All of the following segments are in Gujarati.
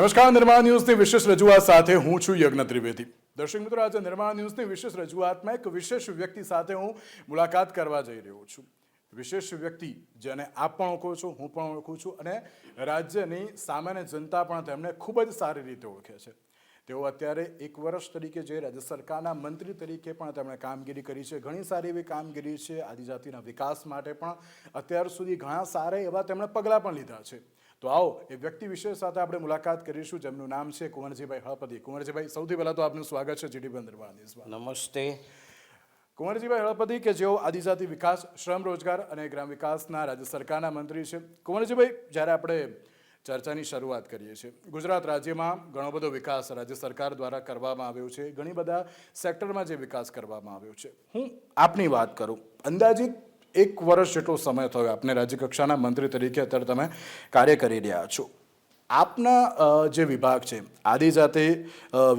નમસ્કાર, નિર્માણ ન્યૂઝની વિશેષ રજૂઆત સાથે હું છું યજ્ઞ ત્રિવેદી. દર્શક મિત્રો, આજે નિર્માણ ન્યૂઝની વિશેષ રજૂઆતમાં એક વિશેષ વ્યક્તિ સાથે હું મુલાકાત કરવા જઈ રહ્યો છું. વિશેષ વ્યક્તિ જેને આપ પણ ઓળખો છો, હું પણ ઓળખું છું અને રાજ્યની સામાન્ય જનતા પણ તેમને ખૂબ જ સારી રીતે ઓળખે છે. તેઓ અત્યારે એક વર્ષ તરીકે જે રાજ્ય સરકારના મંત્રી તરીકે પણ તેમણે કામગીરી કરી છે, ઘણી સારી એવી કામગીરી છે, આદિજાતિના વિકાસ માટે પણ અત્યાર સુધી ઘણા સારા એવા તેમણે પગલાં પણ લીધા છે. તો આવો એ વ્યક્તિ વિશેષ સાથે આપણે મુલાકાત કરીશું જેમનું નામ છે કુંવરજીભાઈ હળપતિ કુંવરજીભાઈ સૌથી પહેલાં તો આપનું સ્વાગત છે જીડી નિર્માણ નમસ્તે. કુંવરજીભાઈ હળપતિ કે જેઓ આદિજાતિ વિકાસ શ્રમ રોજગાર અને ગ્રામ વિકાસના રાજ્ય સરકારના મંત્રી છે. કુંવરજીભાઈ જ્યારે આપણે ચર્ચાની શરૂઆત કરીએ છીએ ગુજરાત રાજ્યમાં ઘણો બધો વિકાસ રાજ્ય સરકાર દ્વારા કરવામાં આવ્યો છે. ઘણી બધા સેક્ટરમાં જે વિકાસ કરવામાં આવ્યો છે. હું આપની વાત કરું. અંદાજિત એક વર્ષ જેટલો સમય થયો આપને રાજ્યકક્ષાના મંત્રી તરીકે અત્યારે તમે કાર્ય કરી રહ્યા છો. આપના જે વિભાગ છે, આદિજાતિ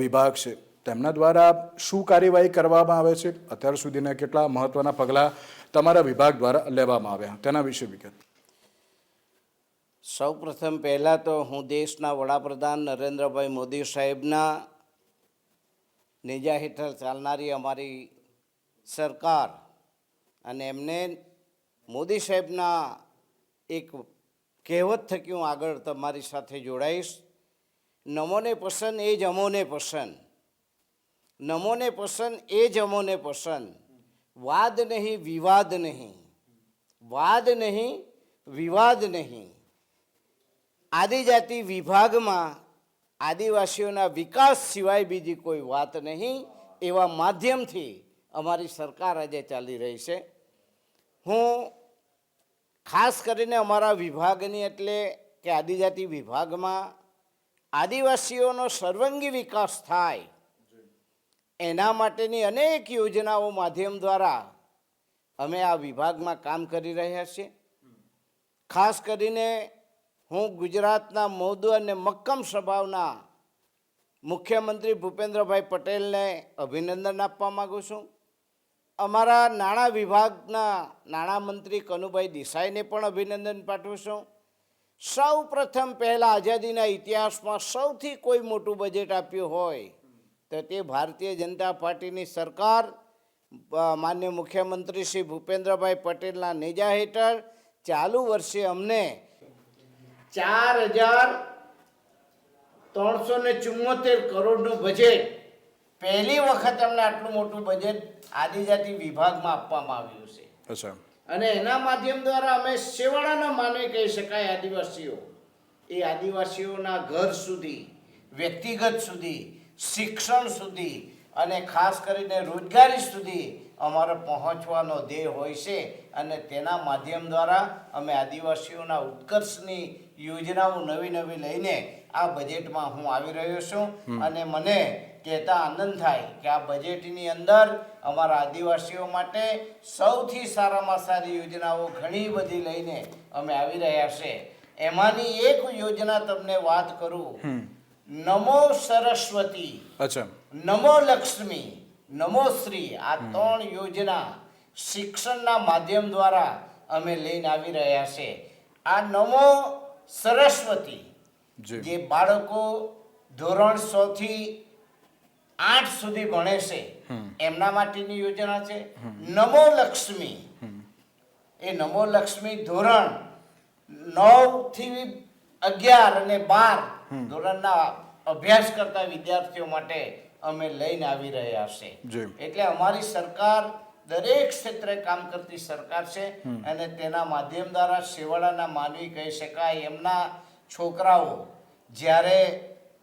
વિભાગ છે, તેમના દ્વારા શું કાર્યવાહી કરવામાં આવે છે? અત્યાર સુધીના કેટલા મહત્વના પગલાં તમારા વિભાગ દ્વારા લેવામાં આવ્યા? તેના વિશે વિગત. સૌ પ્રથમ પહેલાં તો હું દેશના વડાપ્રધાન નરેન્દ્રભાઈ મોદી સાહેબના નેજા હેઠળ ચાલનારી અમારી સરકાર અને એમને મોદી સાહેબના એક કહેવત થકી હું આગળ તમારી સાથે જોડાઈશ. નમોને પસંદ એ જ અમોને પસંદ. નમોને પસંદ એ જ અમોને પસંદ. વાદ નહીં, વિવાદ નહીં. વાદ નહીં, વિવાદ નહીં. આદિજાતિ વિભાગમાં આદિવાસીઓના વિકાસ સિવાય બીજી કોઈ વાત નહીં. એવા માધ્યમથી અમારી સરકાર આજે ચાલી રહી છે. હું ખાસ કરીને અમારા વિભાગની એટલે કે આદિજાતિ વિભાગમાં આદિવાસીઓનો સર્વાંગી વિકાસ થાય એના માટેની અનેક યોજનાઓ માધ્યમ દ્વારા અમે આ વિભાગમાં કામ કરી રહ્યા છીએ. ખાસ કરીને હું ગુજરાતના મૌદુ અને મક્કમ સ્વભાવના મુખ્યમંત્રી ભૂપેન્દ્રભાઈ પટેલને અભિનંદન આપવા માગું છું. અમારા નાણાં વિભાગના નાણામંત્રી કનુભાઈ દેસાઈને પણ અભિનંદન પાઠવું છું. સૌ પ્રથમ પહેલાં આઝાદીના ઇતિહાસમાં સૌથી કોઈ મોટું બજેટ આપ્યું હોય તો તે ભારતીય જનતા પાર્ટીની સરકાર માન્ય મુખ્યમંત્રી શ્રી ભૂપેન્દ્રભાઈ પટેલના નેજા હેઠળ ચાલુ વર્ષે અમને ચાર હજાર ત્રણસો ને ચુમ્મોતેર કરોડનું બજેટ પહેલી વખત અમને આટલું મોટું બજેટ આદિજાતિ વિભાગમાં આપવામાં આવ્યું છે. અચ્છા. અને એના માધ્યમ દ્વારા અમે સેવાળાના માનવી કહી શકાય આદિવાસીઓ. એ આદિવાસીઓના ઘર સુધી વ્યક્તિગત સુધી શિક્ષણ સુધી અને ખાસ કરીને રોજગારી સુધી અમારે પહોંચવાનો ધ્યેય હોય છે અને તેના માધ્યમ દ્વારા અમે આદિવાસીઓના ઉત્કર્ષની યોજનાઓ નવી નવી લઈને આ બજેટમાં હું આવી રહ્યો છું. અને મને કહેતા આનંદ થાય કે આ બજેટની અંદર અમારા આદિવાસીઓ માટે સૌથી સારામાં સારી યોજનાઓ ઘણી બધી લઈને અમે આવી રહ્યા છે. એમાંની એક યોજના તમને વાત કરું. નમો સરસ્વતી. અચ્છા. નમો લક્ષ્મી. નમો શ્રી. આ ત્રણ યોજના શિક્ષણના માધ્યમ દ્વારા અમે લઈને આવી રહ્યા છે. આ નમો સરસ્વતી જી. બાળકો ધોરણ સો થી આઠ સુધી ભણે છે એમના માટેની યોજના છે. નમો લક્ષ્મી. એ નમો લક્ષ્મી ધોરણ નવથી અગિયાર અને બાર ધોરણના અભ્યાસ કરતા વિદ્યાર્થીઓ માટે અમે લઈને આવી રહ્યા છે. એટલે અમારી સરકાર દરેક ક્ષેત્રે કામ કરતી સરકાર છે અને તેના માધ્યમ દ્વારા શેવાળાના માનવી કહી શકાય એમના છોકરાઓ જ્યારે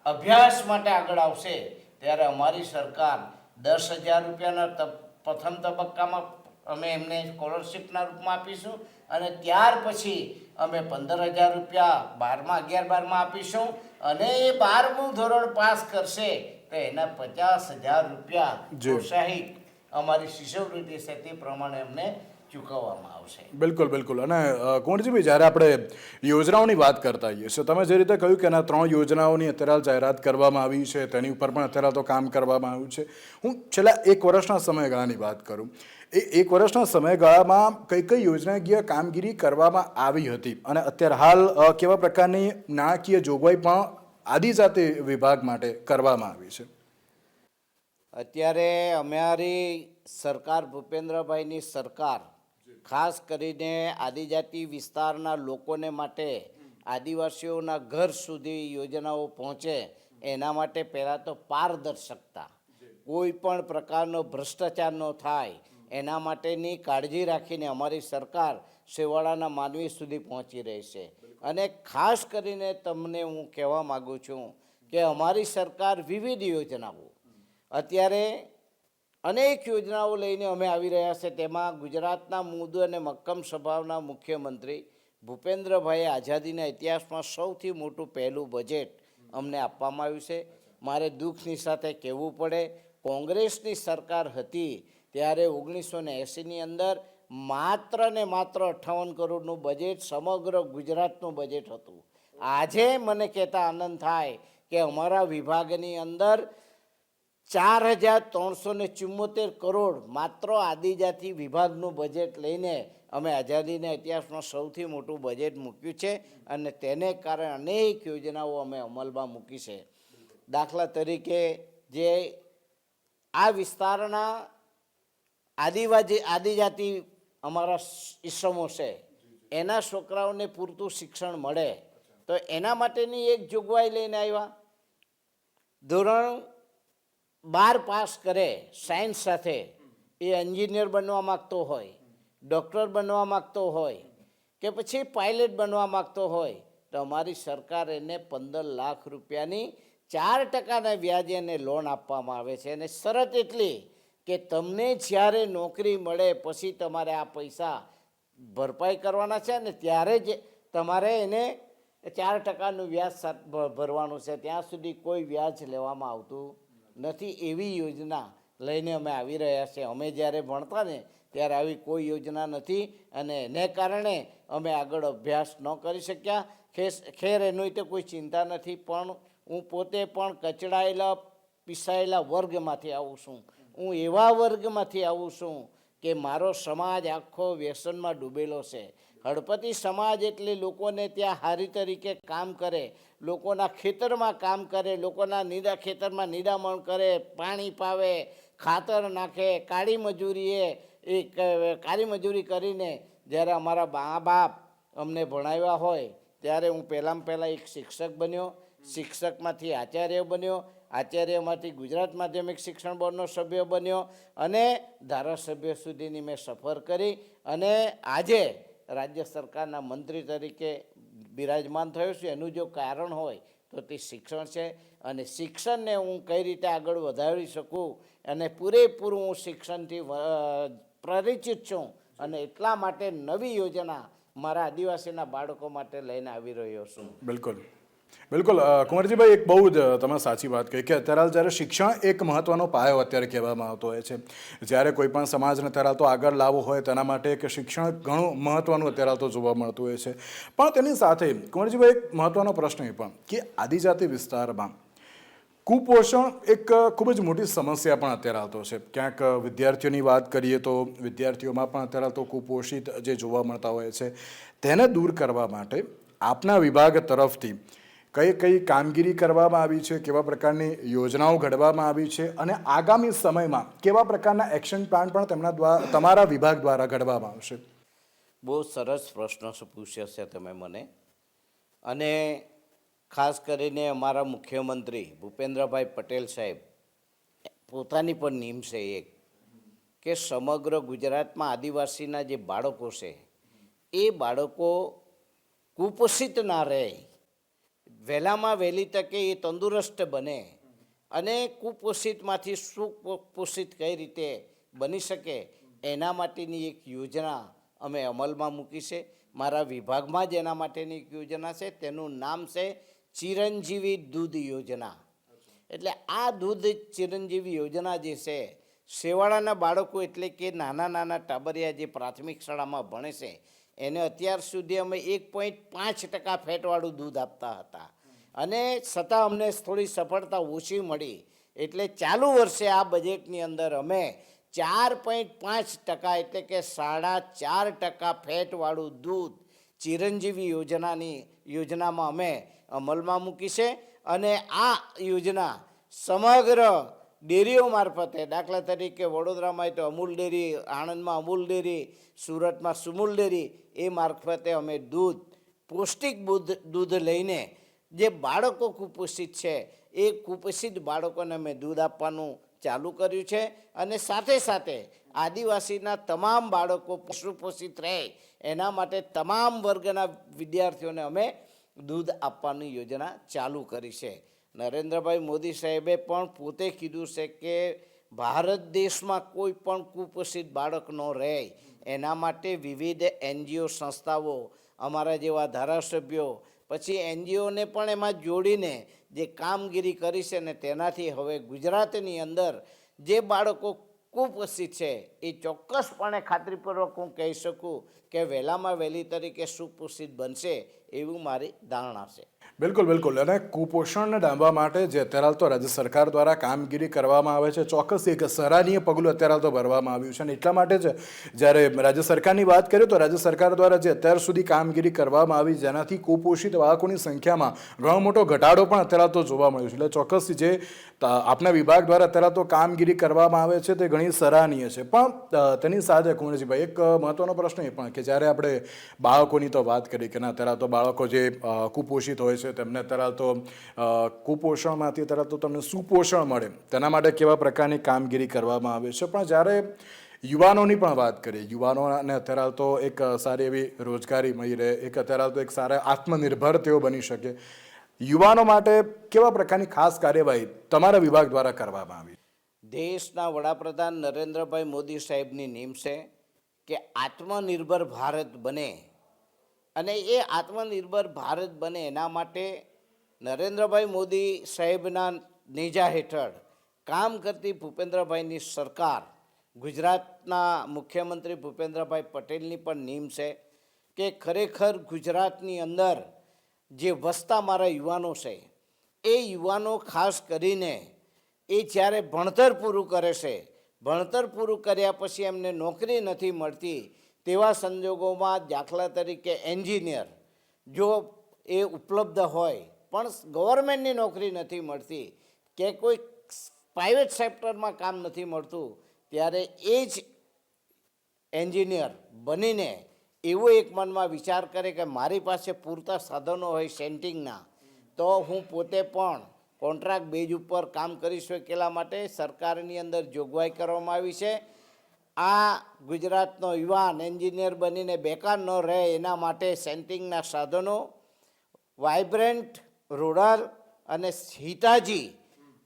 અભ્યાસ માટે આગળ આવશે ત્યારે અમારી સરકાર દસ હજાર રૂપિયાના પ્રથમ તબક્કામાં અમે એમને સ્કોલરશિપના રૂપમાં આપીશું અને ત્યાર પછી અમે પંદર હજાર રૂપિયા બારમાં અગિયાર બારમાં આપીશું અને એ બારમું ધોરણ પાસ કરશે તો એના પચાસ હજાર રૂપિયા. પ્રોત્સાહિત અમારી શિષ્યવૃત્તિ છે તે પ્રમાણે અમને ચૂકવવામાં આવશે બિલકુલ બિલકુલ. અને અ, કુંવરજીભાઈ જ્યારે આપણે યોજનાઓની વાત કરતા હોઈએ છીએ તમે જે રીતે કહ્યું કે એના ત્રણ યોજનાઓની અત્યારે હાલ જાહેરાત કરવામાં આવી છે તેની ઉપર પણ અત્યારે તો કામ કરવામાં આવ્યું છે. હું છેલ્લા એક વર્ષના સમયગાળાની વાત કરું. એ એક વર્ષના સમયગાળામાં કઈ કઈ યોજનાકીય કામગીરી કરવામાં આવી હતી? અને અત્યારે હાલ કેવા પ્રકારની નાણાકીય જોગવાઈ પણ આદિજાતિ વિભાગ માટે કરવામાં આવી છે? અત્યારે અમારી સરકાર ભૂપેન્દ્રભાઈની સરકાર ખાસ કરીને આદિજાતિ વિસ્તારના લોકોને માટે આદિવાસીઓના ઘર સુધી યોજનાઓ પહોંચે એના માટે પહેલાં તો પારદર્શકતા. કોઈ પણ પ્રકારનો ભ્રષ્ટાચાર ન થાય એના માટેની કાળજી રાખીને અમારી સરકાર શેવાળાના માનવી સુધી પહોંચી રહી છે. અને ખાસ કરીને તમને હું કહેવા માગું છું કે અમારી સરકાર વિવિધ યોજનાઓ, અત્યારે અનેક યોજનાઓ લઈને અમે આવી રહ્યા છે. તેમાં ગુજરાતના મૃદુ અને મક્કમ સ્વભાવના મુખ્યમંત્રી ભૂપેન્દ્રભાઈ આઝાદીના ઇતિહાસમાં સૌથી મોટું પહેલું બજેટ અમને આપવામાં આવ્યું છે. મારે દુઃખની સાથે કહેવું પડે, કોંગ્રેસની સરકાર હતી ત્યારે ઓગણીસો ને એંસીની અંદર માત્ર ને માત્ર અઠ્ઠાવન કરોડનું બજેટ સમગ્ર ગુજરાતનું બજેટ હતું. આજે મને કહેતા આનંદ થાય કે અમારા વિભાગની અંદર ચાર હજાર ત્રણસો ને ચુમ્મોતેર કરોડ માત્ર આદિજાતિ વિભાગનું બજેટ લઈને અમે આઝાદીના ઇતિહાસમાં સૌથી મોટું બજેટ મૂક્યું છે અને તેને કારણે અનેક યોજનાઓ અમે અમલમાં મૂકી છે. દાખલા તરીકે જે આ વિસ્તારના આદિવાસી આદિજાતિ અમારા ઈસમો છે, એના છોકરાઓને પૂરતું શિક્ષણ મળે તો એના માટેની એક જોગવાઈ લઈને આવ્યા. ધોરણ બાર પાસ કરે સાયન્સ સાથે, એ એન્જિનિયર બનવા માગતો હોય ડૉક્ટર બનવા માગતો હોય, કે પછી પાયલટ બનવા માગતો હોય, તો અમારી સરકાર એને પંદર લાખ રૂપિયાની ચાર ટકાના વ્યાજે એને લોન આપવામાં આવે છે. અને શરત એટલી કે તમને જ્યારે નોકરી મળે, પછી તમારે આ પૈસા ભરપાઈ કરવાના છે ને ત્યારે જ તમારે એને ચાર ટકાનું વ્યાજ ભરવાનું છે. ત્યાં સુધી કોઈ વ્યાજ લેવામાં આવતું નથી એવી યોજના લઈને અમે આવી રહ્યા છીએ અમે જ્યારે ભણતા ને ત્યારે આવી કોઈ યોજના નથી અને એને કારણે અમે આગળ અભ્યાસ ન કરી શક્યા. ખેસ, ખેર એની તો કોઈ ચિંતા નથી, પણ હું પોતે પણ કચડાયેલા, પીસાયેલા વર્ગમાંથી આવું છું. હું એવા વર્ગમાંથી આવું છું કે મારો સમાજ આખો વ્યસનમાં ડૂબેલો છે. હળપતિ સમાજ એટલે લોકોને ત્યાં હારી તરીકે કામ કરે, લોકોના ખેતરમાં કામ કરે, લોકોના નીરા ખેતરમાં નિરામણ કરે, પાણી પાવે, ખાતર નાખે, કાળી મજૂરીએ એ કાળી મજૂરી કરીને જ્યારે અમારા મા બાપ અમને ભણાવ્યા હોય, ત્યારે હું પહેલાં પહેલાં એક શિક્ષક બન્યો, શિક્ષકમાંથી આચાર્ય બન્યો, આચાર્યમાંથી ગુજરાત માધ્યમિક શિક્ષણ બોર્ડનો સભ્ય બન્યો અને ધારાસભ્ય સુધીની મેં સફર કરી અને આજે રાજ્ય સરકારના મંત્રી તરીકે બિરાજમાન થયો છું, એનું જો કારણ હોય તો તે શિક્ષણ છે. અને શિક્ષણને હું કઈ રીતે આગળ વધારી શકું અને પૂરેપૂરું હું શિક્ષણથી પરિચિત છું અને એટલા માટે નવી યોજના મારા આદિવાસીના બાળકો માટે લઈને આવી રહ્યો છું. બિલકુલ. બિલકુલ કુંવરજીભાઈ, એક બહુ જ તમે સાચી વાત કહી કે અત્યારે હાલ જ્યારે શિક્ષણ એક મહત્વનો પાયો અત્યારે કહેવામાં આવતો હોય છે. જ્યારે કોઈ પણ સમાજને અત્યારે તો આગળ લાવવો હોય તેના માટે એક શિક્ષણ ઘણું મહત્વનું અત્યારે તો જોવા મળતું હોય છે. પણ તેની સાથે કુંવરજીભાઈ, એક મહત્વનો પ્રશ્ન એ પણ કે આદિજાતિ વિસ્તારમાં કુપોષણ એક ખૂબ જ મોટી સમસ્યા પણ અત્યારે આવતો છે. ક્યાંક વિદ્યાર્થીઓની વાત કરીએ તો વિદ્યાર્થીઓમાં પણ અત્યારે તો કુપોષિત જે જોવા મળતા હોય છે. તેને દૂર કરવા માટે આપના વિભાગ તરફથી કઈ કઈ કામગીરી કરવામાં આવી છે, કેવા પ્રકારની યોજનાઓ ઘડવામાં આવી છે અને આગામી સમયમાં કેવા પ્રકારના એક્શન પ્લાન પણ તેમના દ્વારા તમારા વિભાગ દ્વારા ઘડવામાં આવશે? બહુ સરસ પ્રશ્ન પૂછ્યા છે તમે મને. અને ખાસ કરીને અમારા મુખ્યમંત્રી ભૂપેન્દ્રભાઈ પટેલ સાહેબ, પોતાની પણ નીમ છે એક, કે સમગ્ર ગુજરાતમાં આદિવાસીના જે બાળકો છે, એ બાળકો કુપોષિત ના રહે. વહેલામાં વહેલી તકે એ તંદુરસ્ત બને અને કુપોષિતમાંથી સુપોષિત કઈ રીતે બની શકે, એના માટેની એક યોજના અમે અમલમાં મૂકી છે. મારા વિભાગમાં જ એના માટેની એક યોજના છે. તેનું નામ છે ચિરંજીવી દૂધ યોજના. એટલે આ દૂધ ચિરંજીવી યોજના જે છે શેવાળાના બાળકો એટલે કે નાના નાના ટાબરિયા જે પ્રાથમિક શાળામાં ભણે છે, એને અત્યાર સુધી અમે એક પોઈન્ટ પાંચ ટકા ફેટવાળું દૂધ આપતા હતા. અને છતાં અમને થોડી સફળતા ઓછી મળી. એટલે ચાલુ વર્ષે આ બજેટની અંદર અમે ચાર પોઈન્ટ પાંચ ટકા એટલે કે સાડા ચાર ટકા ફેટવાળું દૂધ ચિરંજીવી યોજનાની, યોજનામાં અમે અમલમાં મૂકી છે. અને આ યોજના સમગ્ર ડેરીઓ મારફતે, દાખલા તરીકે વડોદરામાં તો અમૂલ ડેરી, આણંદમાં અમૂલ ડેરી, સુરતમાં સુમૂલ ડેરી, એ મારફતે અમે દૂધ, પૌષ્ટિક દૂધ દૂધ લઈને જે બાળકો કુપોષિત છે, એ કુપોષિત બાળકોને અમે દૂધ આપવાનું ચાલુ કર્યું છે અને સાથે સાથે આદિવાસીના તમામ બાળકો પશુપોષિત રહે, એના માટે તમામ વર્ગના વિદ્યાર્થીઓને અમે દૂધ આપવાની યોજના ચાલુ કરી છે. નરેન્દ્રભાઈ મોદી સાહેબે પણ પોતે કીધું છે કે ભારત દેશમાં કોઈ પણ કુપોષિત બાળક ન રહે, એના માટે વિવિધ એનજીઓ સંસ્થાઓ, અમારા જેવા ધારાસભ્યો પછી એનજીઓને પણ એમાં જોડીને જે કામગીરી કરી છે ને તેનાથી હવે ગુજરાતની અંદર જે બાળકો કુપોષિત છે, એ ચોક્કસપણે ખાતરીપૂર્વક હું કહી શકું કે વહેલામાં વહેલી તરીકે સુપોષિત બનશે એવું મારી ધારણા છે. બિલકુલ બિલકુલ. અને કુપોષણને ડામવા માટે જે અત્યારે હાલ તો રાજ્ય સરકાર દ્વારા કામગીરી કરવામાં આવે છે, ચોક્કસ એક સરાહનીય પગલું અત્યારે હાલ તો ભરવામાં આવ્યું છે. અને એટલા માટે જ જ્યારે રાજ્ય સરકારની વાત કરીએ તો રાજ્ય સરકાર દ્વારા જે અત્યાર સુધી કામગીરી કરવામાં આવી, જેનાથી કુપોષિત બાળકોની સંખ્યામાં ઘણો મોટો ઘટાડો પણ અત્યારે તો જોવા મળ્યો છે. એટલે ચોક્કસ જે આપના વિભાગ દ્વારા અત્યારે તો કામગીરી કરવામાં આવે છે તે ઘણી સરાહનીય છે. પણ તેની સાથે કુંવરજીભાઈ, એક મહત્વનો પ્રશ્ન એ પણ કે જ્યારે આપણે બાળકોની તો વાત કરી કે ના, અત્યારે તો બાળકો જે કુપોષિત હોય છે તેમને અત્યારે તો કુપોષણમાંથી અત્યારે તો તમને સુપોષણ મળે. તેના માટે કેવા પ્રકારની કામગીરી કરવામાં આવે છે? પણ જ્યારે યુવાનોની પણ વાત કરીએ, યુવાનોને અત્યારે તો એક સારી એવી રોજગારી મળી રહે, એક અત્યારે તો એક સારા આત્મનિર્ભર તેઓ બની શકે. યુવાનો માટે કેવા પ્રકારની ખાસ કાર્યવાહી તમારા વિભાગ દ્વારા કરવામાં આવી? દેશના વડાપ્રધાન નરેન્દ્રભાઈ મોદી સાહેબની નીમ છે કે આત્મનિર્ભર ભારત બને. અને એ આત્મનિર્ભર ભારત બને એના માટે નરેન્દ્રભાઈ મોદી સાહેબના નેજા હેઠળ કામ કરતી ભૂપેન્દ્રભાઈની સરકાર, ગુજરાતના મુખ્યમંત્રી ભૂપેન્દ્રભાઈ પટેલની પણ નીમ છે કે ખરેખર ગુજરાતની અંદર જે વસતા મારા યુવાનો છે, એ યુવાનો ખાસ કરીને એ જ્યારે ભણતર પૂરું કરે છે, ભણતર પૂરું કર્યા પછી એમને નોકરી નથી મળતી તેવા સંજોગોમાં દાખલા તરીકે એન્જિનિયર, જો એ ઉપલબ્ધ હોય, પણ ગવર્મેન્ટની નોકરી નથી મળતી, કે કોઈ પ્રાઇવેટ સેક્ટરમાં કામ નથી મળતું, ત્યારે એ જ એન્જિનિયર બનીને એવો એક મનમાં વિચાર કરે કે મારી પાસે પૂરતા સાધનો હોય સેન્ટિંગના, તો હું પોતે પણ કોન્ટ્રાક્ટ બેઝ ઉપર કામ કરી શકેલા માટે સરકારની અંદર જોગવાઈ કરવામાં આવી છે. આ ગુજરાતનો યુવાન એન્જિનિયર બનીને બેકાર ન રહે એના માટે સેન્ટિંગના સાધનો વાઇબ્રન્ટ રૂરલ અને હિતાજી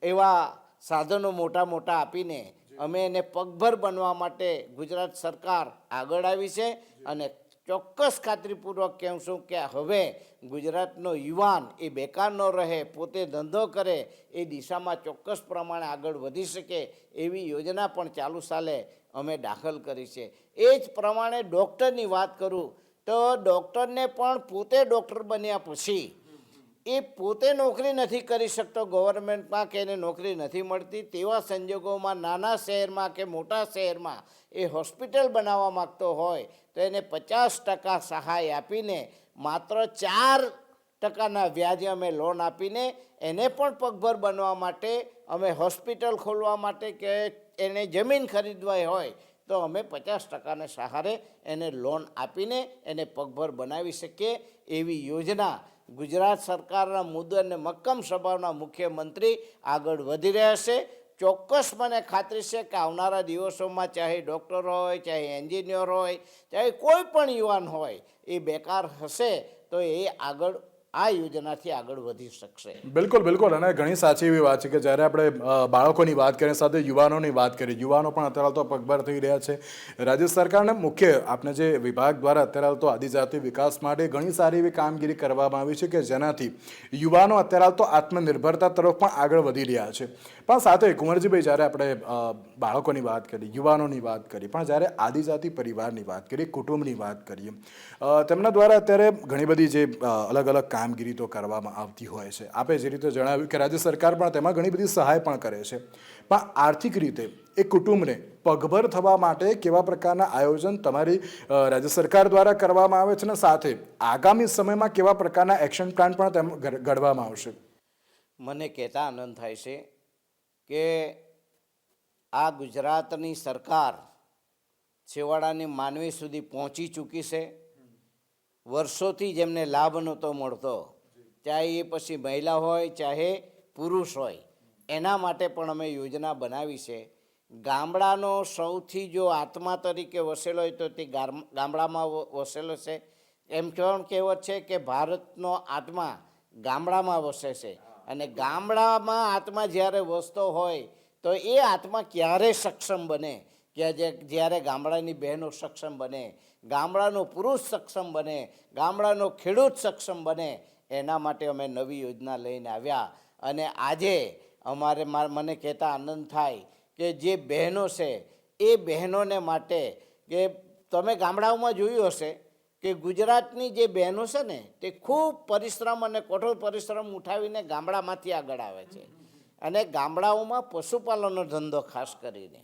એવા સાધનો મોટા મોટા આપીને અમે એને પગભર બનવા માટે ગુજરાત સરકાર આગળ આવી છે અને ચોક્કસ ખાતરીપૂર્વક કહું છું કે હવે ગુજરાતનો યુવાન એ બેકાર ન રહે, પોતે ધંધો કરે, એ દિશામાં ચોક્કસ પ્રમાણે આગળ વધી શકે એવી યોજના પણ ચાલુ સાલે અમે દાખલ કરી છે. એ જ પ્રમાણે ડૉક્ટરની વાત કરું તો ડૉક્ટરને પણ પોતે ડૉક્ટર બન્યા પછી એ પોતે નોકરી નથી કરી શકતો. ગવર્મેન્ટમાં કે એને નોકરી નથી મળતી, તેવા સંજોગોમાં નાના શહેરમાં કે મોટા શહેરમાં એ હોસ્પિટલ બનાવવા માગતો હોય, તો એને પચાસ ટકા સહાય આપીને, માત્ર ચાર ટકાના વ્યાજે અમે લોન આપીને, એને પણ પગભર બનવા માટે, અમે હોસ્પિટલ ખોલવા માટે કે એને જમીન ખરીદવાઈ હોય, તો અમે પચાસ ટકાને સહારે એને લોન આપીને એને પગભર બનાવી શકીએ એવી યોજના ગુજરાત સરકારના મુદ્દે અને મક્કમ સ્વભાવના મુખ્યમંત્રી આગળ વધી રહ્યા છે. ચોક્કસ મને ખાતરી છે કે આવનારા દિવસોમાં ચાહે ડૉક્ટર હોય, ચાહે એન્જિનિયર હોય, ચાહે કોઈ પણ યુવાન હોય, એ બેકાર હશે તો એ આગળ આ યોજનાથી આગળ વધી શકશે. બિલકુલ બિલકુલ. અને ઘણી સાચી એવી વાત છે કે જ્યારે આપણે બાળકોની વાત કરીએ, સાથે યુવાનોની વાત કરીએ, યુવાનો પણ અત્યારે તો પગભર થઈ રહ્યા છે. રાજ્ય સરકારના મુખ્ય આપણે જે વિભાગ દ્વારા અત્યારે તો આદિજાતિ વિકાસ માટે ઘણી સારી એવી કામગીરી કરવામાં આવી છે કે જેનાથી યુવાનો અત્યારે તો આત્મનિર્ભરતા તરફ પણ આગળ વધી રહ્યા છે. પણ સાથે કુંવરજીભાઈ, જ્યારે આપણે બાળકોની વાત કરી યુવાનોની વાત કરી પણ જ્યારે આદિજાતિ પરિવારની વાત કરીએ, કુટુંબની વાત કરીએ તેમના દ્વારા અત્યારે ઘણી બધી જે અલગ અલગ અલગ કામગીરી તો કરવામાં આવતી હોય છે. આપે જે રીતે જણાવ્યું કે રાજ્ય સરકાર પણ તેમાં ઘણી બધી સહાય પણ કરે છે. પણ આર્થિક રીતે એ કુટુંબને પગભર થવા માટે કેવા પ્રકારના આયોજન તમારી રાજ્ય સરકાર દ્વારા કરવામાં આવે છે અને સાથે આગામી સમયમાં કેવા પ્રકારના એક્શન પ્લાન પણ તેમ ઘડ- ઘડવામાં આવશે? મને કહેતા આનંદ થાય છે કે આ ગુજરાતની સરકાર છેવાડાની માનવી સુધી પહોંચી ચૂકી છે. વર્ષોથી જેમને લાભ નહોતો મળતો. ચાહે એ પછી મહિલા હોય, ચાહે પુરુષ હોય. એના માટે પણ અમે યોજના બનાવી છે. ગામડાનો સૌથી જો આત્મા તરીકે વસેલો હોય તો તે ગામ- ગામડામાં વસેલો છે. એમ પણ કહેવત છે કે ભારતનો આત્મા ગામડામાં વસે છે. અને ગામડામાં આત્મા જ્યારે વસતો હોય તો એ આત્મા ક્યારે સક્ષમ બને? કે જે જ્યારે ગામડાની બહેનો સક્ષમ બને, ગામડાનો પુરુષ સક્ષમ બને, ગામડાનો ખેડૂત સક્ષમ બને, એના માટે અમે નવી યોજના લઈને આવ્યા. અને આજે અમારે મને કહેતા આનંદ થાય કે જે બહેનો છે, એ બહેનોને માટે કે તમે ગામડાઓમાં જોયું હશે કે ગુજરાતની જે બહેનો છે ને, તે ખૂબ પરિશ્રમ અને કઠોર પરિશ્રમ ઉઠાવીને ગામડામાંથી આગળ આવે છે. અને ગામડાઓમાં પશુપાલનનો ધંધો ખાસ કરીને.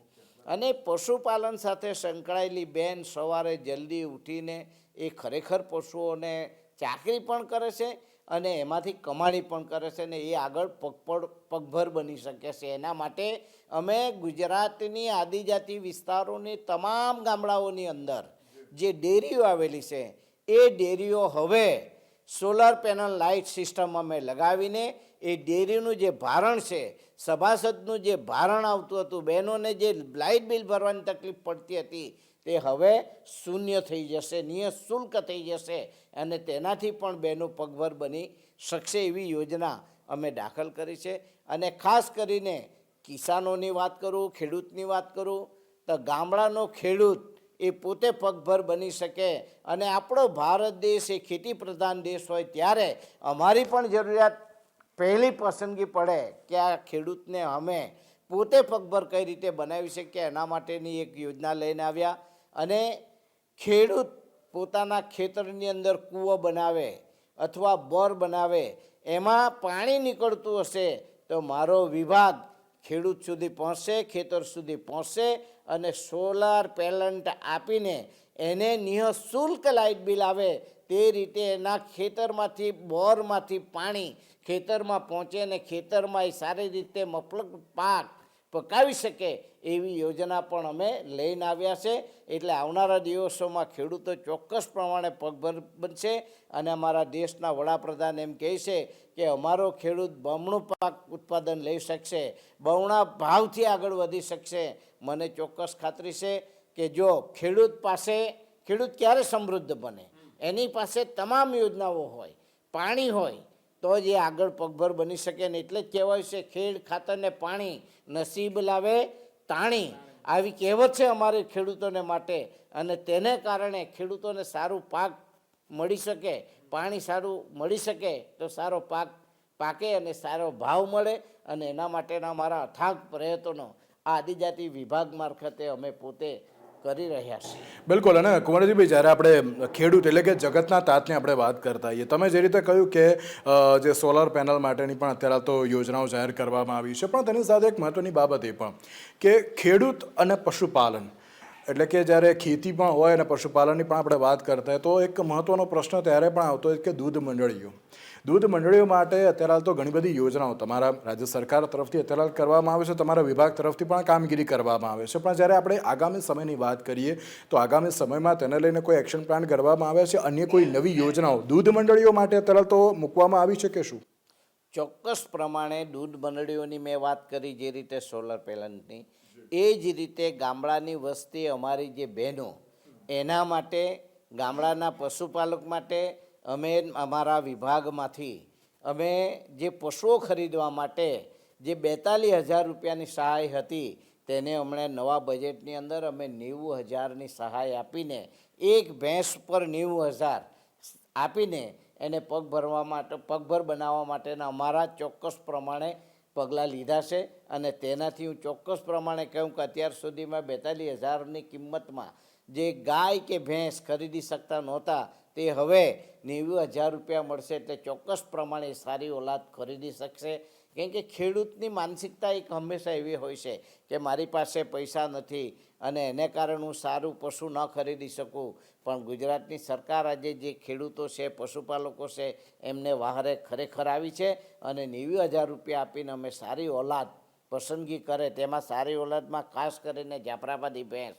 અને પશુપાલન સાથે સંકળાયેલી બેન સવારે જલ્દી ઉઠીને એ ખરેખર પશુઓને ચાકરી પણ કરે છે અને એમાંથી કમાણી પણ કરે છે ને એ આગળ પગપડ પગભર બની શકે છે. એના માટે અમે ગુજરાતની આદિજાતિ વિસ્તારોની તમામ ગામડાઓની અંદર જે ડેરીઓ આવેલી છે, એ ડેરીઓ હવે સોલાર પેનલ લાઇટ સિસ્ટમ અમે લગાવીને એ ડેરીનું જે ભારણ છે, સભાસદનું જે ભારણ આવતું હતું, બહેનોને જે લાઇટ બિલ ભરવાની તકલીફ પડતી હતી, તે હવે શૂન્ય થઈ જશે, નિઃશુલ્ક થઈ જશે અને તેનાથી પણ બહેનો પગભર બની શકશે એવી યોજના અમે દાખલ કરી છે. અને ખાસ કરીને કિસાનોની વાત કરું, ખેડૂતની વાત કરું, તો ગામડાનો ખેડૂત એ પોતે પગભર બની શકે અને આપણો ભારત દેશ એ ખેતી પ્રધાન દેશ હોય ત્યારે અમારી પણ જરૂરિયાત પહેલી પસંદગી પડે કે આ ખેડૂતને અમે પોતે પગભર કઈ રીતે બનાવી શકીએ એના માટેની એક યોજના લઈને આવ્યા. અને ખેડૂત પોતાના ખેતરની અંદર કૂવો બનાવે અથવા બોર બનાવે, એમાં પાણી નીકળતું હશે તો મારો વિભાગ ખેડૂત સુધી પહોંચશે, ખેતર સુધી પહોંચશે અને સોલાર પેલન્ટ આપીને એને નિઃશુલ્ક લાઇટ બિલ આવે તે રીતે એના ખેતરમાંથી, બોરમાંથી પાણી ખેતરમાં પહોંચે અને ખેતરમાં એ સારી રીતે મફલક પાક પકાવી શકે એવી યોજના પણ અમે લઈને આવ્યા છે. એટલે આવનારા દિવસોમાં ખેડૂતો ચોક્કસ પ્રમાણે પગભર બનશે અને અમારા દેશના વડાપ્રધાન એમ કહે છે કે અમારો ખેડૂત બમણું પાક ઉત્પાદન લઈ શકશે, બમણા ભાવથી આગળ વધી શકશે. મને ચોક્કસ ખાતરી છે કે જો ખેડૂત પાસે, ખેડૂત ક્યારે સમૃદ્ધ બને? એની પાસે તમામ યોજનાઓ હોય, પાણી હોય તો જ એ આગળ પગભર બની શકે ને એટલે જ કહેવાય છે, ખેડ ખાતરને પાણી નસીબ લાવે તાણી. આવી કહેવત છે અમારે ખેડૂતોને માટે અને તેને કારણે ખેડૂતોને સારું પાક મળી શકે, પાણી સારું મળી શકે, તો સારો પાક પાકે અને સારો ભાવ મળે અને એના માટેના અમારા અથાગ પ્રયત્નો આ આદિજાતિ વિભાગ મારફતે અમે પોતે કરી રહ્યા છીએ બિલકુલ, અને કુંવરજીભાઈ, જ્યારે આપણે ખેડૂત એટલે કે જગતના તાતની આપણે વાત કરતા હોઈએ તમે જે રીતે કહ્યું કે જે સોલાર પેનલ માટેની પણ અત્યારે તો યોજનાઓ જાહેર કરવામાં આવી છે, પણ તેની સાથે એક મહત્ત્વની બાબત એ પણ કે ખેડૂત અને પશુપાલન, એટલે કે જ્યારે ખેતી પણ હોય અને પશુપાલનની પણ આપણે વાત કરતા હોય તો એક મહત્ત્વનો પ્રશ્ન ત્યારે પણ આવતો હોય કે દૂધ મંડળીઓ દૂધ મંડળીઓ માટે અત્યારે હાલ તો ઘણી બધી યોજનાઓ તમારા રાજ્ય સરકાર તરફથી અત્યારે હાલ કરવામાં આવે છે, તમારા વિભાગ તરફથી પણ કામગીરી કરવામાં આવે છે. પણ જ્યારે આપણે આગામી સમયની વાત કરીએ, તો આગામી સમયમાં તેને લઈને કોઈ એક્શન પ્લાન કરવામાં આવે છે? અન્ય કોઈ નવી યોજનાઓ દૂધ મંડળીઓ માટે અત્યારે તો મૂકવામાં આવી છે કે શું? ચોક્કસ પ્રમાણે દૂધ મંડળીઓની મેં વાત કરી જે રીતે સોલર પેનલની. એ જ રીતે ગામડાની વસ્તી અમારી જે બહેનો, એના માટે, ગામડાના પશુપાલક માટે અમે અમારા વિભાગમાંથી, અમે જે પશુઓ ખરીદવા માટે જે બેતાલીસ હજાર રૂપિયાની સહાય હતી, તેને અમને નવા બજેટની અંદર અમે નેવું હજારની સહાય આપીને, એક ભેંસ પર નેવું હજાર આપીને એને પગ ભરવા માટે, પગભર બનાવવા માટેના અમારા ચોક્કસ પ્રમાણે પગલાં લીધા છે અને તેનાથી હું ચોક્કસ પ્રમાણે કહું કે અત્યાર સુધીમાં બેતાલીસ હજારની કિંમતમાં જે ગાય કે ભેંસ ખરીદી શકતા નહોતા તે હવે નેવું હજાર રૂપિયા મળશે એટલે ચોક્કસ પ્રમાણે સારી ઓલાદ ખરીદી શકશે. કેમ કે ખેડૂતની માનસિકતા એક હંમેશા એવી હોય છે કે મારી પાસે પૈસા નથી અને એને કારણે હું સારું પશુ ન ખરીદી શકું. પણ ગુજરાતની સરકાર આજે જે ખેડૂતો છે, પશુપાલકો છે, એમને વહારે ખરેખર આવી છે અને નેવું હજાર રૂપિયા આપીને અમે સારી ઓલાદ પસંદગી કરે તેમાં સારી ઓલાદમાં ખાસ કરીને જાફરાબાદી ભેંસ,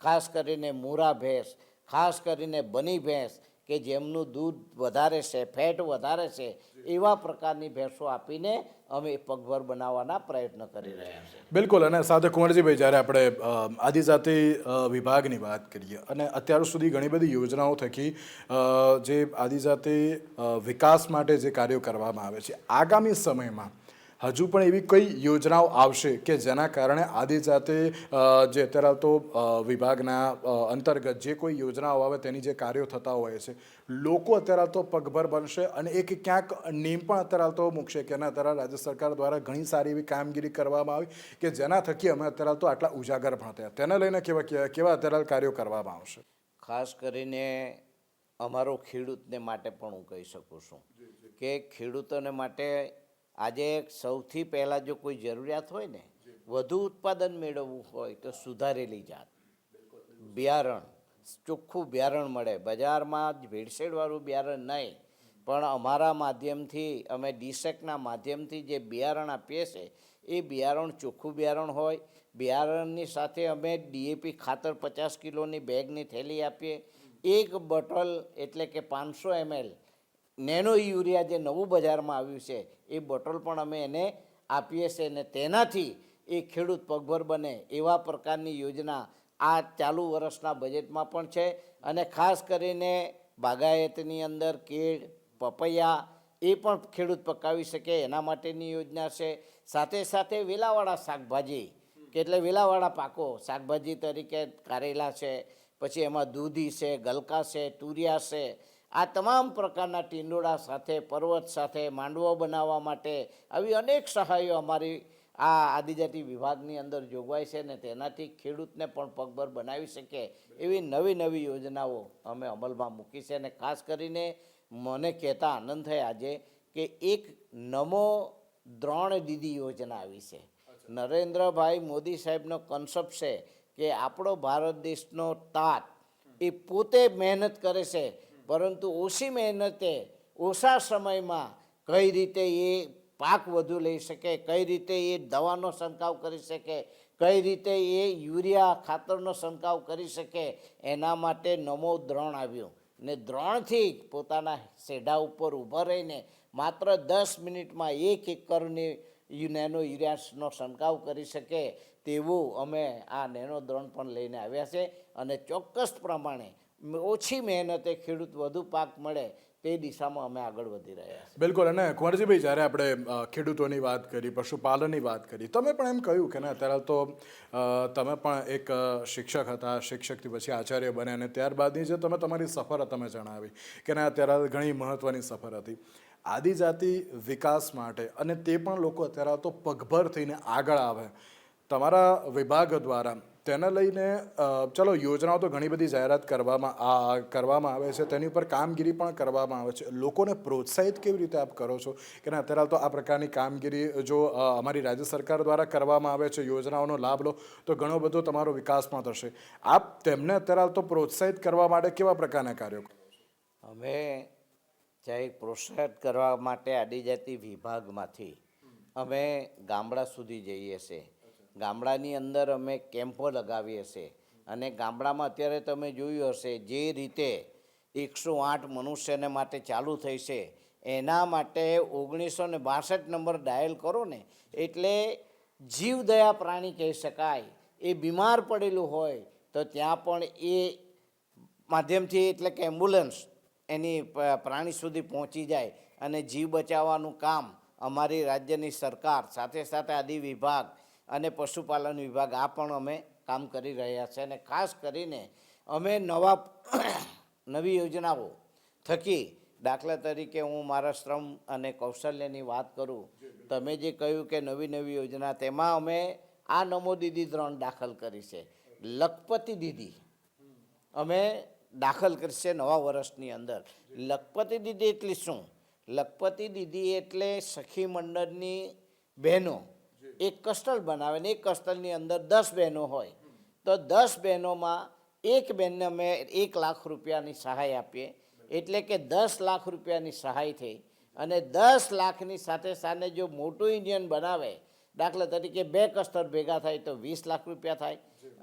ખાસ કરીને મૂરા ભેંસ, ખાસ કરીને બની ભેંસ કે જેમનું દૂધ વધારે છે, ફેટ વધારે છે, એવા પ્રકારની ભેંસો આપીને અમે પગભર બનાવવાના પ્રયત્ન કરી રહ્યા છીએ. બિલકુલ, અને સાથે કુંવરજીભાઈ, જ્યારે આપણે આદિજાતિ વિભાગની વાત કરીએ, અને અત્યાર સુધી ઘણી બધી યોજનાઓ થકી જે આદિજાતિ વિકાસ માટે જે કાર્યો કરવામાં આવે છે, આગામી સમયમાં હજુ પણ એવી કઈ યોજનાઓ આવશે કે જેના કારણે આદિજાતિ જે અત્યારે તો વિભાગના અંતર્ગત જે કોઈ યોજનાઓ આવે તેની જે કાર્યો થતા હોય છે લોકો અત્યારે તો પગભર બનશે અને એક ક્યાંક નેમ પણ અત્યારે તો મૂકશે કે ના અત્યારે રાજ્ય સરકાર દ્વારા ઘણી સારી એવી કામગીરી કરવામાં આવી કે જેના થકી અમે અત્યારે તો આટલા ઉજાગર પણ થયા. તેને લઈને કેવા કેવા- કેવા અત્યારે કાર્યો કરવામાં આવશે? ખાસ કરીને અમારો ખેડૂતને માટે પણ હું કહી શકું છું કે ખેડૂતોને માટે આજે સૌથી પહેલાં જો કોઈ જરૂરિયાત હોય ને વધુ ઉત્પાદન મેળવવું હોય તો સુધારેલી જાત. બિયારણ ચોખ્ખું બિયારણ મળે. બજારમાં જ ભેળસેળવાળું બિયારણ નહીં પણ અમારા માધ્યમથી અમે ડીસેકના માધ્યમથી જે બિયારણ આપીએ છીએ એ બિયારણ ચોખ્ખું બિયારણ હોય. બિયારણની સાથે અમે ડીએપી ખાતર પચાસ કિલોની બેગની થેલી આપીએ. એક બોટલ એટલે કે પાંચસો એમએલ નેનો યુરિયા જે નવું બજારમાં આવ્યું છે, એ બોટલ પણ અમે એને આપીએ છીએ અને તેનાથી એ ખેડૂત પગભર બને એવા પ્રકારની યોજના આ ચાલુ વર્ષના બજેટમાં પણ છે અને ખાસ કરીને બાગાયતની અંદર કેળ, પપૈયા એ પણ ખેડૂત પકાવી શકે એના માટેની યોજના છે. સાથે સાથે વેલાવાળા શાકભાજી કે એટલે વેલાવાળા પાકો, શાકભાજી તરીકે કારેલા છે, પછી એમાં દૂધી છે, ગલકા છે, તુરિયા છે આ તમામ પ્રકારના ટીંડોળા સાથે પર્વત સાથે માંડવો બનાવવા માટે આવી અનેક સહાયો અમારી આ આદિજાતિ વિભાગની અંદર જોગવાઈ છે ને તેનાથી ખેડૂતને પણ પગભર બનાવી શકે એવી નવી નવી યોજનાઓ અમે અમલમાં મૂકી છે અને ખાસ કરીને મને કહેતા આનંદ થાય આજે કે એક નમો દ્રોણ દીદી યોજના આવી છે. નરેન્દ્રભાઈ મોદી સાહેબનો કન્સેપ્ટ છે કે આપણો ભારત દેશનો તાત એ પોતે મહેનત કરે છે પરંતુ ઓછી મહેનતે, ઓછા સમયમાં કઈ રીતે એ પાક વધુ લઈ શકે, કઈ રીતે એ દવાનો છંટકાવ કરી શકે, કઈ રીતે એ યુરિયા ખાતરનો છંટકાવ કરી શકે, એના માટે નમો દ્રોણ આવ્યું. ને દ્રોણથી પોતાના સેઢા ઉપર ઊભા રહીને માત્ર દસ મિનિટમાં એક એકરની નેનો યુરિયાનો છંટકાવ કરી શકે, તેવું અમે આ નેનો દ્રોણ પણ લઈને આવ્યા છે. અને ચોક્કસ પ્રમાણે ઓછી મહેનતે ખેડૂત વધુ પાક મળે તે દિશામાં અમે આગળ વધી રહ્યા છીએ. બિલકુલ, અને કુંવરજીભાઈ, જ્યારે આપણે ખેડૂતોની વાત કરી, પશુપાલનની વાત કરી, તમે પણ એમ કહ્યું કે ને, અત્યારે તો તમે પણ એક શિક્ષક હતા, શિક્ષકથી પછી આચાર્ય બને અને ત્યારબાદની જે તમે, તમારી સફર તમે જણાવી કે ના, અત્યારે ઘણી મહત્ત્વની સફર હતી. આદિજાતિ વિકાસ માટે અને તે પણ લોકો અત્યારે તો પગભર થઈને આગળ આવે. તમારા વિભાગ દ્વારા તેને લઈને ચલો, યોજનાઓ તો ઘણી બધી જાહેરાત કરવામાં કરવામાં આવે છે. તેની ઉપર કામગીરી પણ કરવામાં આવે છે. લોકોને પ્રોત્સાહિત કેવી રીતે આપ કરો છો? કે ના, અત્યારે તો આ પ્રકારની કામગીરી જો અમારી રાજ્ય સરકાર દ્વારા કરવામાં આવે છે, યોજનાઓનો લાભ લો, તો ઘણો બધો તમારો વિકાસ પણ થશે. આપ તેમને અત્યારે તો પ્રોત્સાહિત કરવા માટે કેવા પ્રકારના કાર્યો કરો? અમે ચાહે પ્રોત્સાહિત કરવા માટે આદિજાતિ વિભાગમાંથી અમે ગામડા સુધી જઈએ છીએ. ગામડાની અંદર અમે કેમ્પો લગાવીએ છીએ. અને ગામડામાં અત્યારે તમે જોયું હશે જે રીતે એકસો આઠ મનુષ્યને માટે ચાલુ થઈ છે. એના માટે ઓગણીસો ને બાસઠ નંબર ડાયલ કરો ને, એટલે જીવદયા પ્રાણી કહી શકાય. એ બીમાર પડેલું હોય તો ત્યાં પણ એ માધ્યમથી એટલે કે એમ્બ્યુલન્સ એની પ્રાણી સુધી પહોંચી જાય. અને જીવ બચાવવાનું કામ અમારી રાજ્યની સરકાર સાથે સાથે આદિ વિભાગ અને પશુપાલન વિભાગ, આ પણ અમે કામ કરી રહ્યા છે અને ખાસ કરીને અમે નવા નવી યોજનાઓ થકી દાખલા તરીકે હું મારા શ્રમ અને કૌશલ્યની વાત કરું, તમે જે કહ્યું કે નવી નવી યોજના, તેમાં અમે આ નમો દીદી ત્રણ દાખલ કરી છે. લખપતિ દીદી. અમે દાખલ કરશે નવા વર્ષની અંદર. લખપતિ દીદી એટલે શું? લખપતિ દીદી એટલે સખી મંડળની બહેનો. એક કસ્ટલ બનાવે ને એક કસ્ટલની અંદર દસ બહેનો હોય, તો દસ બહેનોમાં એક બહેનને અમે એક લાખ રૂપિયાની સહાય આપીએ. એટલે કે દસ લાખ રૂપિયાની સહાય થઈ અને દસ લાખની સાથે સાથે જો મોટું ઇન્ડિયન બનાવે, દાખલા તરીકે બે કસ્ટર ભેગા થાય તો વીસ લાખ રૂપિયા થાય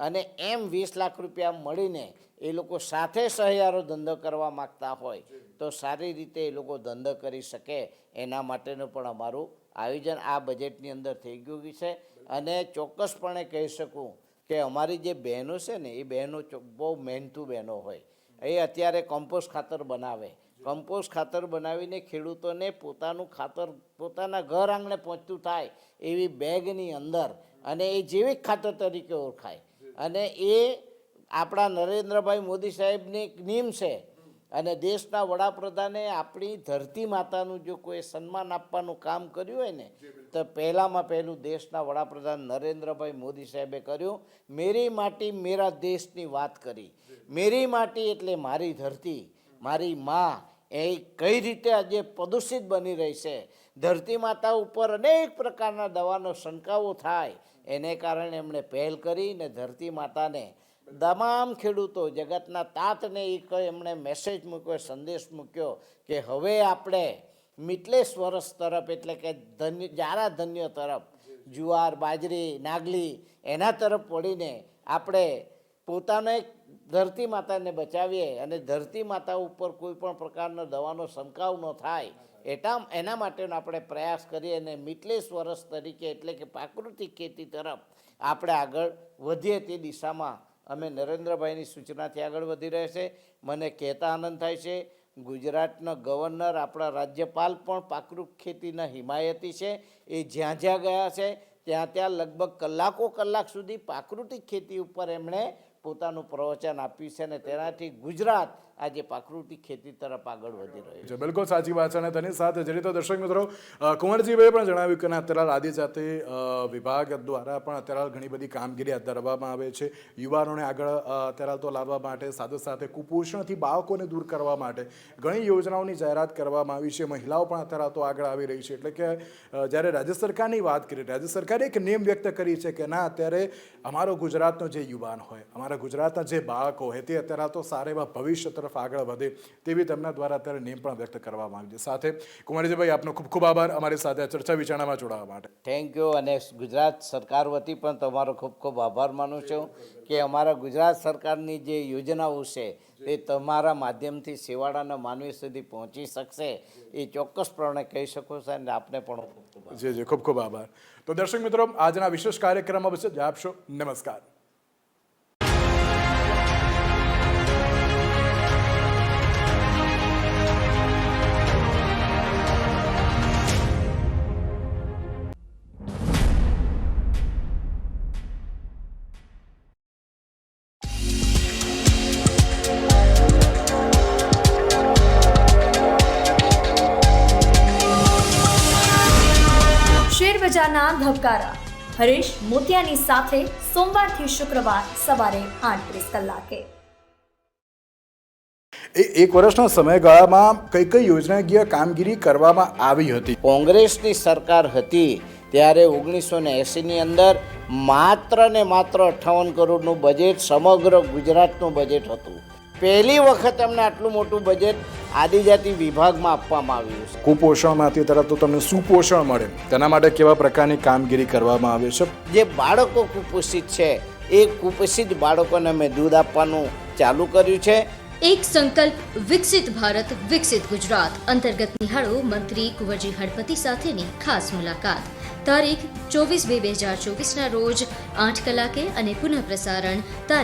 અને એમ વીસ લાખ રૂપિયા મળીને એ લોકો સાથે સહિયારો ધંધો કરવા માગતા હોય, તો સારી રીતે એ લોકો ધંધો કરી શકે. એના માટેનું પણ અમારું આયોજન આ બજેટની અંદર થઈ ગયું છે. અને ચોક્કસપણે કહી શકું કે અમારી જે બહેનો છે ને, એ બહેનો બહુ મહેનતુ બહેનો હોય. એ અત્યારે કમ્પોસ્ટ ખાતર બનાવે. કમ્પોસ્ટ ખાતર બનાવીને ખેડૂતોને પોતાનું ખાતર, પોતાના ઘર આંગણે પહોંચતું થાય એવી બેગની અંદર અને એ જૈવિક ખાતર તરીકે ઓળખાય. અને એ આપણા નરેન્દ્રભાઈ મોદી સાહેબની નીમ છે અને દેશના વડાપ્રધાને આપણી ધરતી માતાનું જો કોઈ સન્માન આપવાનું કામ કર્યું હોય ને તો પહેલામાં પહેલું દેશના વડાપ્રધાન નરેન્દ્રભાઈ મોદી સાહેબે કર્યું. મેરી માટી મેરા દેશની વાત કરી. મેરી માટી એટલે મારી ધરતી. મારી માં એ કઈ રીતે આજે પ્રદૂષિત બની રહી છે. ધરતી માતા ઉપર અનેક પ્રકારના દવાનો શંકાઓ થાય. એને કારણે એમણે પહેલ કરી ને ધરતી માતાને તમામ ખેડૂતો જગતના તાતને એક એમણે મેસેજ મૂક્યો, સંદેશ મૂક્યો કે હવે આપણે મિટલેસ વરસ તરફ એટલે કે ધન્ય, જારા ધન્ય તરફ, જુવાર, બાજરી, નાગલી એના તરફ વળીને આપણે પોતાને ધરતી માતાને બચાવીએ અને ધરતી માતા ઉપર કોઈ પણ પ્રકારનો દવાનો સંકાવ ન થાય એટા એના માટેનો આપણે પ્રયાસ કરીએ અને મિટલેસ વરસ તરીકે એટલે કે પ્રાકૃતિક ખેતી તરફ આપણે આગળ વધીએ તે દિશામાં અમે નરેન્દ્રભાઈની સૂચનાથી આગળ વધી રહ્યા છે. મને કહેતા આનંદ થાય છે. ગુજરાતના ગવર્નર આપણા રાજ્યપાલ પણ પાકૃત ખેતીના હિમાયતી છે. એ જ્યાં જ્યાં ગયા છે, ત્યાં ત્યાં લગભગ કલાકો કલાક સુધી પ્રાકૃતિક ખેતી ઉપર એમણે પોતાનું પ્રવચન આપ્યું છે અને તેનાથી ગુજરાત આજે પ્રાકૃતિક ખેતી તરફ આગળ વધી રહ્યું છે, બિલકુલ સાચી વાત છે. અને તેની સાથે જડીએ તો દર્શક મિત્રો કુંવરજીભાઈ પણ જણાવ્યું કે અત્યારે આદિજાતિ વિભાગ દ્વારા પણ અત્યારે ઘણી બધી કામગીરી હાથ ધરવામાં આવે છે. યુવાનોને આગળ અત્યારે તો લાવવા માટે, સાથે સાથે કુપોષણથી બાળકોને દૂર કરવા માટે ઘણી યોજનાઓની જાહેરાત કરવામાં આવી છે. મહિલાઓ પણ અત્યારે તો આગળ આવી રહી છે. એટલે કે જ્યારે રાજ્ય સરકારની વાત કરી રાજ્ય સરકારે એક નિયમ વ્યક્ત કરી છે કે ના, અત્યારે અમારો ગુજરાતનો જે યુવાન હોય, અમારા ગુજરાતના જે બાળકો હોય, તે અત્યારે તો સારા એવા ભવિષ્ય તરફ આગળ વધે તેવી તેમના દ્વારા અત્યારે નેમ પણ વ્યક્ત કરવામાં આવી છે. સાથે કુમારીજીભાઈ આપનો ખૂબ ખૂબ આભાર. અમારી સાથે ચર્ચા વિચારણામાં જોડાવા માટે. થેન્ક યુ અને ગુજરાત સરકાર વતી પણ તમારો ખૂબ ખૂબ આભાર માનું છું કે અમારા ગુજરાત સરકારની જે યોજનાઓ છે તે તમારા માધ્યમથી સેવાડાના માનવી સુધી પહોંચી શકશે એ ચોક્કસપણે કહી શકો છો અને આપને પણ ખૂબ ખૂબ જી જી ખૂબ ખૂબ આભાર. તો દર્શક મિત્રો આજના વિશેષ કાર્યક્રમમાં બસ જ આપશો નમસ્કાર. શેર બજારના ધબકારા. હરેશ મોતિયાની સાથે સોમવારથી શુક્રવાર સવારે આઠ ત્રીસ કલાકે. એ એક વર્ષના સમયગાળામાં કઈ કઈ યોજનાકીય કામગીરી કરવામાં આવી હતી? કોંગ્રેસની સરકાર હતી ત્યારે ઓગણીસો ને એંસીની અંદર માત્ર ને માત્ર અઠ્ઠાવન કરોડનું બજેટ સમગ્ર ગુજરાતનું બજેટ હતું. પહેલી વખત અમને આટલું મોટું બજેટ આદિજાતિ વિભાગમાં આપવામાં આવ્યું છે. કુપોષણમાંથી તરત તો તમને સુપોષણ મળે. તેના માટે કેવા પ્રકારની કામગીરી કરવામાં આવે છે? જે બાળકો કુપોષિત છે એ કુપોષિત બાળકોને મેં દૂધ આપવાનું ચાલુ કર્યું છે. એક સંકલ્પ વિકસિત ભારત વિકસિત ગુજરાત. અંતર્ગત નિહાળો મંત્રી કુંવરજી હળપતિ સાથેની ખાસ મુલાકાત. તારીખ ચોવીસ બે બે હજાર ચોવીસના રોજ આઠ કલાકે અને પુનઃ પ્રસારણ તારીખ